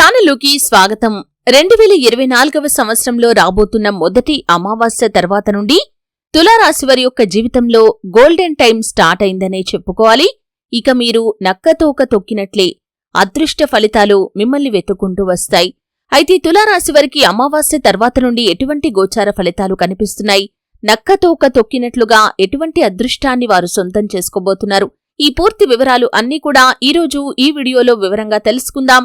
ఛానల్లోకి స్వాగతం. రెండు వేల ఇరవై నాలుగవ సంవత్సరంలో రాబోతున్న మొదటి అమావాస్య తర్వాత నుండి తులారాశి వారి యొక్క జీవితంలో గోల్డెన్ టైం స్టార్ట్ అయిందనే చెప్పుకోవాలి. ఇక మీరు నక్కతోక తొక్కినట్లే అదృష్ట ఫలితాలు మిమ్మల్ని వెతుక్కుంటూ వస్తాయి. అయితే తులారాశి వారికి అమావాస్య తర్వాత నుండి ఎటువంటి గోచార ఫలితాలు కనిపిస్తున్నాయి? నక్కతోక తొక్కినట్లుగా ఎటువంటి అదృష్టాన్ని వారు సొంతం చేసుకోబోతున్నారు? ఈ పూర్తి వివరాలు అన్నీ కూడా ఈరోజు ఈ వీడియోలో వివరంగా తెలుసుకుందాం.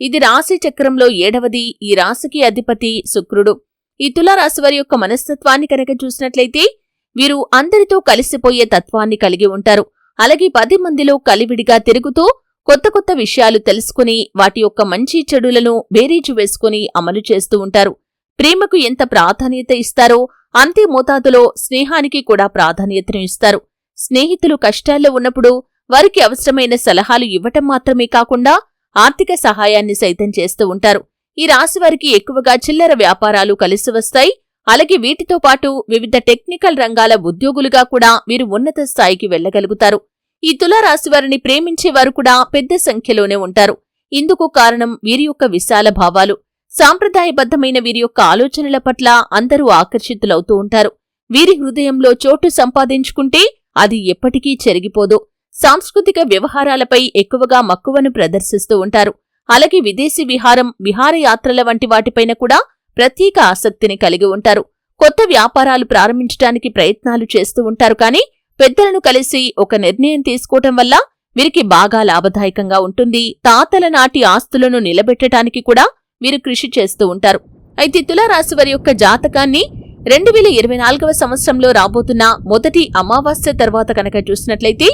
ఇది రాశి చక్రంలో ఏడవది. ఈ రాశికి అధిపతి శుక్రుడు. ఈ తులారాశి వారి యొక్క మనస్తత్వాన్ని కనుక చూసినట్లయితే వీరు అందరితో కలిసిపోయే తత్వాన్ని కలిగి ఉంటారు. అలాగే పది మందిలో కలివిడిగా తిరుగుతూ కొత్త కొత్త విషయాలు తెలుసుకుని వాటి యొక్క మంచి చెడులను బేరీజు వేసుకుని అమలు చేస్తూ ఉంటారు. ప్రేమకు ఎంత ప్రాధాన్యత ఇస్తారో అంతే మోతాదులో స్నేహానికి కూడా ప్రాధాన్యతను ఇస్తారు. స్నేహితులు కష్టాల్లో ఉన్నప్పుడు వారికి అవసరమైన సలహాలు ఇవ్వటం మాత్రమే కాకుండా ఆర్థిక సహాయాన్ని సైతం చేస్తూ ఉంటారు. ఈ రాశివారికి ఎక్కువగా చిల్లర వ్యాపారాలు కలిసి వస్తాయి. అలాగే వీటితో పాటు వివిధ టెక్నికల్ రంగాల ఉద్యోగులుగా కూడా వీరు ఉన్నత స్థాయికి వెళ్ళగలుగుతారు ఈ తులారాశి వారిని ప్రేమించేవారు కూడా పెద్ద సంఖ్యలోనే ఉంటారు. ఇందుకు కారణం వీరి యొక్క విశాల భావాలు. సాంప్రదాయబద్ధమైన వీరి యొక్క ఆలోచనల పట్ల అందరూ ఆకర్షితులవుతూ ఉంటారు. వీరి హృదయంలో చోటు సంపాదించుకుంటే అది ఎప్పటికీ చెరిగిపోదు. సాంస్కృతిక వ్యవహారాలపై ఎక్కువగా మక్కువను ప్రదర్శిస్తూ ఉంటారు. అలాగే విదేశీ విహారం విహారయాత్రల వంటి వాటిపైన కూడా ప్రత్యేక ఆసక్తిని కలిగి ఉంటారు. కొత్త వ్యాపారాలు ప్రారంభించడానికి ప్రయత్నాలు చేస్తూ ఉంటారు. కానీ పెద్దలను కలిసి ఒక నిర్ణయం తీసుకోవటం వల్ల వీరికి బాగా లాభదాయకంగా ఉంటుంది. తాతల నాటి ఆస్తులను నిలబెట్టడానికి కూడా వీరు కృషి చేస్తూ ఉంటారు. అయితే తులారాశి వారి యొక్క జాతకాన్ని రెండు వేల ఇరవై నాలుగవ సంవత్సరంలో రాబోతున్న మొదటి అమావాస్య తర్వాత కనుక చూసినట్లయితే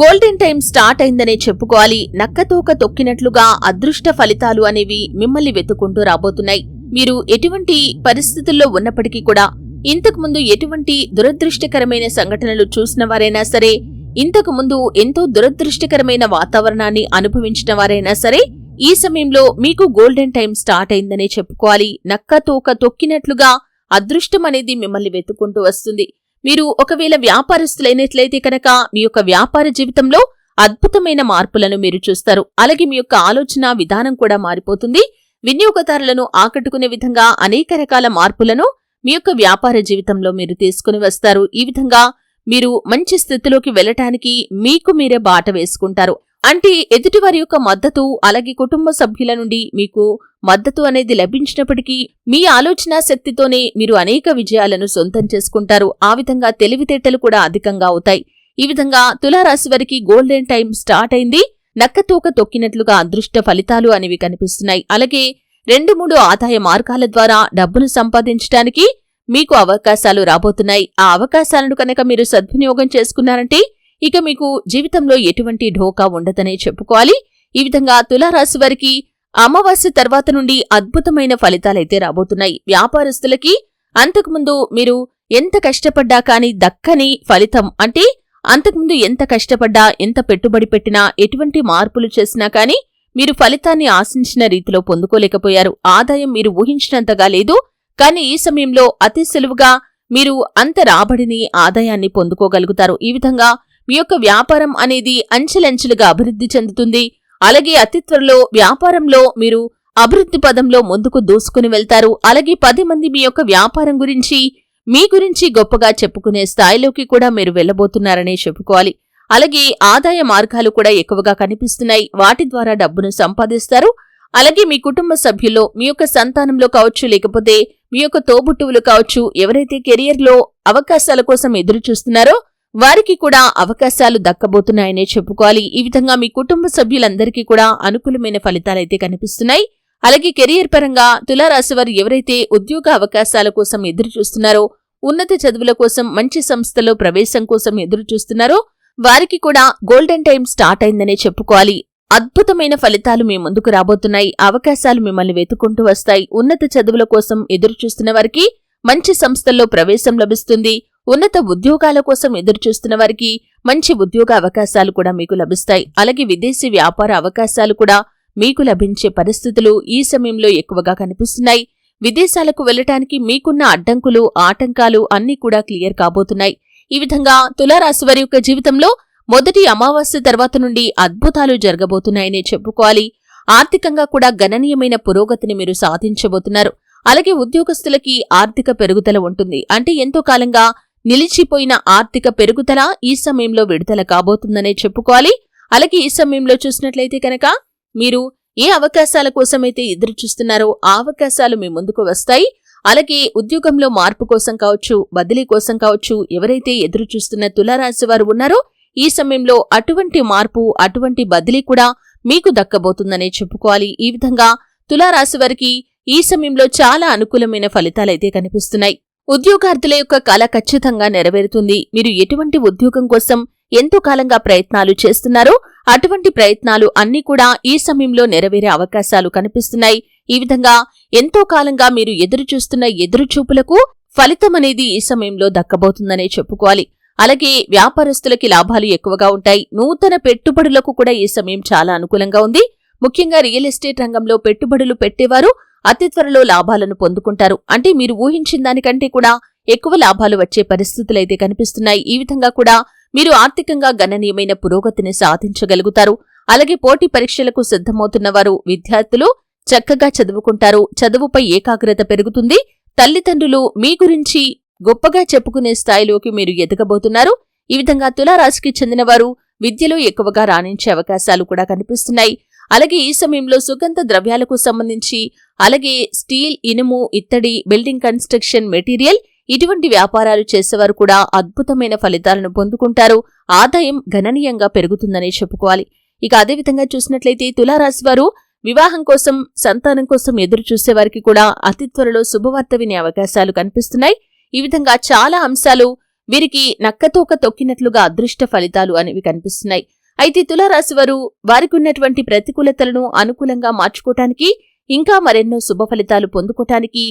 గోల్డెన్ టైం స్టార్ట్ అయిందనే చెప్పుకోవాలి. నక్కతోక తొక్కినట్లుగా అదృష్ట ఫలితాలు అనేవి మిమ్మల్ని వెతుకుంటూ రాబోతున్నాయి. మీరు ఎటువంటి పరిస్థితుల్లో ఉన్నప్పటికీ కూడా ఇంతకుముందు ఎటువంటి దురదృష్టకరమైన సంఘటనలు చూసిన వారైనా సరే ఇంతకు ముందు ఎంతో దురదృష్టకరమైన వాతావరణాన్ని అనుభవించిన వారైనా సరే ఈ సమయంలో మీకు గోల్డెన్ టైం స్టార్ట్ అయిందనే చెప్పుకోవాలి. నక్క తోక తొక్కినట్లుగా అదృష్టం అనేది మిమ్మల్ని వెతుకుంటూ వస్తుంది. మీరు ఒకవేళ వ్యాపారస్తులైనట్లయితే కనుక మీ యొక్క వ్యాపార జీవితంలో అద్భుతమైన మార్పులను మీరు చూస్తారు. అలాగే మీ యొక్క ఆలోచన విధానం కూడా మారిపోతుంది. వినియోగదారులను ఆకట్టుకునే విధంగా అనేక రకాల మార్పులను మీ యొక్క వ్యాపార జీవితంలో మీరు తీసుకుని వస్తారు. ఈ విధంగా మీరు మంచి స్థితిలోకి వెళ్ళటానికి మీకు మీరే బాట వేసుకుంటారు. అంటే ఎదుటివారి యొక్క మద్దతు అలాగే కుటుంబ సభ్యుల నుండి మీకు మద్దతు అనేది లభించినప్పటికీ మీ ఆలోచన శక్తితోనే మీరు అనేక విజయాలను సొంతం చేసుకుంటారు. ఆ విధంగా తెలివితేటలు కూడా అధికంగా అవుతాయి. ఈ విధంగా తులారాశి వారికి గోల్డెన్ టైం స్టార్ట్ అయింది. నక్కతోక తొక్కినట్లుగా అదృష్ట ఫలితాలు అనేవి కనిపిస్తున్నాయి. అలాగే రెండు మూడు ఆదాయ మార్గాల ద్వారా డబ్బును సంపాదించడానికి మీకు అవకాశాలు రాబోతున్నాయి. ఆ అవకాశాలను కనుక మీరు సద్వినియోగం చేసుకున్నారంటే ఇక మీకు జీవితంలో ఎటువంటి ఢోకా ఉండదనే చెప్పుకోవాలి. ఈ విధంగా తులారాశి వారికి అమావాస్య తర్వాత నుండి అద్భుతమైన ఫలితాలైతే రాబోతున్నాయి. వ్యాపారస్తులకి అంతకుముందు మీరు ఎంత కష్టపడ్డా కాని దక్కని ఫలితం అంటే అంతకుముందు ఎంత కష్టపడ్డా ఎంత పెట్టుబడి పెట్టినా ఎటువంటి మార్పులు చేసినా కాని మీరు ఫలితాన్ని ఆశించిన రీతిలో పొందుకోలేకపోయారు. ఆదాయం మీరు ఊహించినంతగా లేదు. కానీ ఈ సమయంలో అతి సులువుగా మీరు అంత రాబడిని ఆదాయాన్ని పొందుకోగలుగుతారు. ఈ విధంగా మీ యొక్క వ్యాపారం అనేది అంచెలంచెలుగా అభివృద్ధి చెందుతుంది. అలాగే అతి త్వరలో వ్యాపారంలో మీరు అభివృద్ధి పదంలో ముందుకు దూసుకుని వెళ్తారు. అలాగే పది మంది మీ యొక్క వ్యాపారం గురించి మీ గురించి గొప్పగా చెప్పుకునే స్థాయిలోకి కూడా మీరు వెళ్ళబోతున్నారనే చెప్పుకోవాలి. అలాగే ఆదాయ మార్గాలు కూడా ఎక్కువగా కనిపిస్తున్నాయి. వాటి ద్వారా డబ్బును సంపాదిస్తారు. అలాగే మీ కుటుంబ సభ్యుల్లో మీ యొక్క సంతానంలో కావచ్చు లేకపోతే మీ యొక్క తోబుట్టువులు కావచ్చు ఎవరైతే కెరియర్లో అవకాశాల కోసం ఎదురు చూస్తున్నారో వారికి కూడా అవకాశాలు దక్కబోతున్నాయనే చెప్పుకోవాలి. ఈ విధంగా మీ కుటుంబ సభ్యులందరికీ కూడా అనుకూలమైన ఫలితాలైతే కనిపిస్తున్నాయి. అలాగే కెరియర్ పరంగా తులారాశి వారు ఎవరైతే ఉద్యోగ అవకాశాల కోసం ఎదురు చూస్తున్నారో ఉన్నత చదువుల కోసం మంచి సంస్థలో ప్రవేశం కోసం ఎదురు చూస్తున్నారో వారికి కూడా గోల్డెన్ టైం స్టార్ట్ అయిందనే చెప్పుకోవాలి. అద్భుతమైన ఫలితాలు మీ ముందుకు రాబోతున్నాయి. అవకాశాలు మిమ్మల్ని వెతుకుంటూ వస్తాయి. ఉన్నత చదువుల కోసం ఎదురుచూస్తున్న వారికి మంచి సంస్థల్లో ప్రవేశం లభిస్తుంది. ఉన్నత ఉద్యోగాల కోసం ఎదురుచూస్తున్న వారికి మంచి ఉద్యోగ అవకాశాలు కూడా మీకు లభిస్తాయి. అలాగే విదేశీ వ్యాపార అవకాశాలు కూడా మీకు లభించే పరిస్థితులు ఈ సమయంలో ఎక్కువగా కనిపిస్తున్నాయి. విదేశాలకు వెళ్ళటానికి మీకున్న అడ్డంకులు ఆటంకాలు అన్నీ కూడా క్లియర్ కాబోతున్నాయి. ఈ విధంగా తులారాశి వారి యొక్క జీవితంలో మొదటి అమావాస్య తర్వాత నుండి అద్భుతాలు జరగబోతున్నాయనే చెప్పుకోవాలి. ఆర్థికంగా కూడా గణనీయమైన పురోగతిని మీరు సాధించబోతున్నారు. అలాగే ఉద్యోగస్తులకి ఆర్థిక పెరుగుదల ఉంటుంది. అంటే ఎంతో కాలంగా నిలిచిపోయిన ఆర్థిక పెరుగుదల ఈ సమయంలో విడుదల కాబోతుందనే చెప్పుకోవాలి. అలాగే ఈ సమయంలో చూసినట్లయితే కనుక మీరు ఏ అవకాశాల కోసమైతే ఎదురు చూస్తున్నారో ఆ అవకాశాలు మీ ముందుకు వస్తాయి. అలాగే ఉద్యోగంలో మార్పు కోసం కావచ్చు బదిలీ కోసం కావచ్చు ఎవరైతే ఎదురు చూస్తున్న తులారాశి వారు ఉన్నారో ఈ సమయంలో అటువంటి మార్పు అటువంటి బదిలీ కూడా మీకు దక్కబోతుందనే చెప్పుకోవాలి. ఈ విధంగా తులారాశి వారికి ఈ సమయంలో చాలా అనుకూలమైన ఫలితాలైతే కనిపిస్తున్నాయి. ఉద్యోగార్థుల యొక్క కళ ఖచ్చితంగా నెరవేరుతుంది. మీరు ఎటువంటి ఉద్యోగం కోసం ఎంతో కాలంగా ప్రయత్నాలు చేస్తున్నారో అటువంటి ప్రయత్నాలు అన్నీ కూడా ఈ సమయంలో నెరవేరే అవకాశాలు కనిపిస్తున్నాయి. ఈ విధంగా ఎంతో కాలంగా మీరు ఎదురు చూస్తున్న ఎదురుచూపులకు ఫలితం అనేది ఈ సమయంలో దక్కబోతుందనే చెప్పుకోవాలి. అలాగే వ్యాపారస్తులకి లాభాలు ఎక్కువగా ఉంటాయి. నూతన పెట్టుబడులకు కూడా ఈ సమయం చాలా అనుకూలంగా ఉంది. ముఖ్యంగా రియల్ ఎస్టేట్ రంగంలో పెట్టుబడులు పెట్టేవారు అతి త్వరలో లాభాలను పొందుకుంటారు. అంటే మీరు ఊహించిన దానికంటే కూడా ఎక్కువ లాభాలు వచ్చే పరిస్థితులైతే కనిపిస్తున్నాయి. ఈ విధంగా కూడా మీరు ఆర్థికంగా గణనీయమైన పురోగతిని సాధించగలుగుతారు. అలాగే పోటీ పరీక్షలకు సిద్ధమవుతున్న వారు విద్యార్థులు చక్కగా చదువుకుంటారు. చదువుపై ఏకాగ్రత పెరుగుతుంది. తల్లిదండ్రులు మీ గురించి గొప్పగా చెప్పుకునే స్థాయిలోకి మీరు ఎదగబోతున్నారు. ఈ విధంగా తులారాశికి చెందినవారు విద్యలో ఎక్కువగా రాణించే అవకాశాలు కూడా కనిపిస్తున్నాయి. అలాగే ఈ సమయంలో సుగంధ ద్రవ్యాలకు సంబంధించి అలాగే స్టీల్ ఇనుము ఇత్తడి బిల్డింగ్ కన్స్ట్రక్షన్ మెటీరియల్ ఇటువంటి వ్యాపారాలు చేసేవారు కూడా అద్భుతమైన ఫలితాలను పొందుకుంటారు. ఆదాయం గణనీయంగా పెరుగుతుందని చెప్పుకోవాలి. ఇక అదేవిధంగా చూసినట్లయితే తులారాశి వారు వివాహం కోసం సంతానం కోసం ఎదురు చూసేవారికి కూడా అతి త్వరలో శుభవార్త వినే అవకాశాలు కనిపిస్తున్నాయి. ఈ విధంగా చాలా అంశాలు వీరికి నక్కతోక తొక్కినట్లుగా అదృష్ట ఫలితాలు అనేవి కనిపిస్తున్నాయి. అయితే తులారాశి వారు వారికి ఉన్నటువంటి ప్రతికూలతలను అనుకూలంగా మార్చుకోవటానికి ఇంకా మరెన్నో శుభ ఫలితాలు పొందుకోటానికి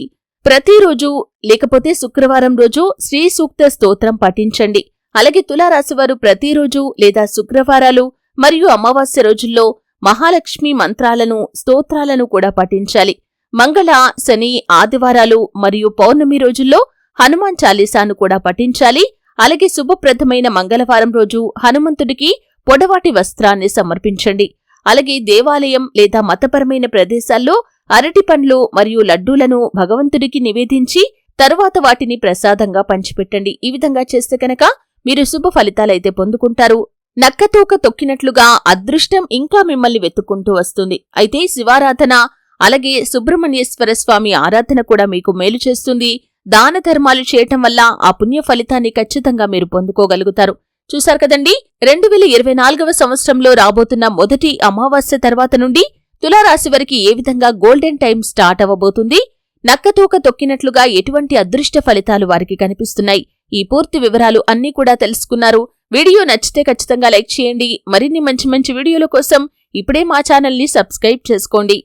ప్రతిరోజు లేకపోతే శుక్రవారం రోజు శ్రీ సూక్త స్తోత్రం పఠించండి. అలాగే తులారాశివారు ప్రతిరోజు లేదా శుక్రవారాలు మరియు అమావాస్య రోజుల్లో మహాలక్ష్మి మంత్రాలను స్తోత్రాలను కూడా పఠించాలి. మంగళ శని ఆదివారాలు మరియు పౌర్ణమి రోజుల్లో హనుమాన్ చాలీసాను కూడా పఠించాలి. అలాగే శుభప్రదమైన మంగళవారం రోజు హనుమంతుడికి పొడవాటి వస్త్రాన్ని సమర్పించండి. అలాగే దేవాలయం లేదా మతపరమైన ప్రదేశాల్లో అరటి పండ్లు మరియు లడ్డూలను భగవంతుడికి నివేదించి తరువాత వాటిని ప్రసాదంగా పంచిపెట్టండి. ఈ విధంగా చేస్తే కనుక మీరు శుభ ఫలితాలైతే పొందుకుంటారు. నక్కతోక తొక్కినట్లుగా అదృష్టం ఇంకా మిమ్మల్ని వెతుక్కుంటూ వస్తుంది. అయితే శివారాధన అలాగే సుబ్రహ్మణ్యేశ్వర స్వామి ఆరాధన కూడా మీకు మేలు చేస్తుంది. దాన ధర్మాలు చేయటం వల్ల ఆ పుణ్య ఫలితాన్ని ఖచ్చితంగా మీరు పొందుకోగలుగుతారు. చూశారు కదండి? రెండు వేల ఇరవై నాలుగవ సంవత్సరంలో రాబోతున్న మొదటి అమావాస్య తర్వాత నుండి తులారాశి వారికి ఏ విధంగా గోల్డెన్ టైం స్టార్ట్ అవ్వబోతుంది? నక్కతూక తొక్కినట్లుగా ఎటువంటి అదృష్ట ఫలితాలు వారికి కనిపిస్తున్నాయి? ఈ పూర్తి వివరాలు అన్నీ కూడా తెలుసుకున్నారు. వీడియో నచ్చితే ఖచ్చితంగా లైక్ చేయండి. మరిన్ని మంచి మంచి వీడియోల కోసం ఇప్పుడే మా ఛానల్ని సబ్స్క్రైబ్ చేసుకోండి.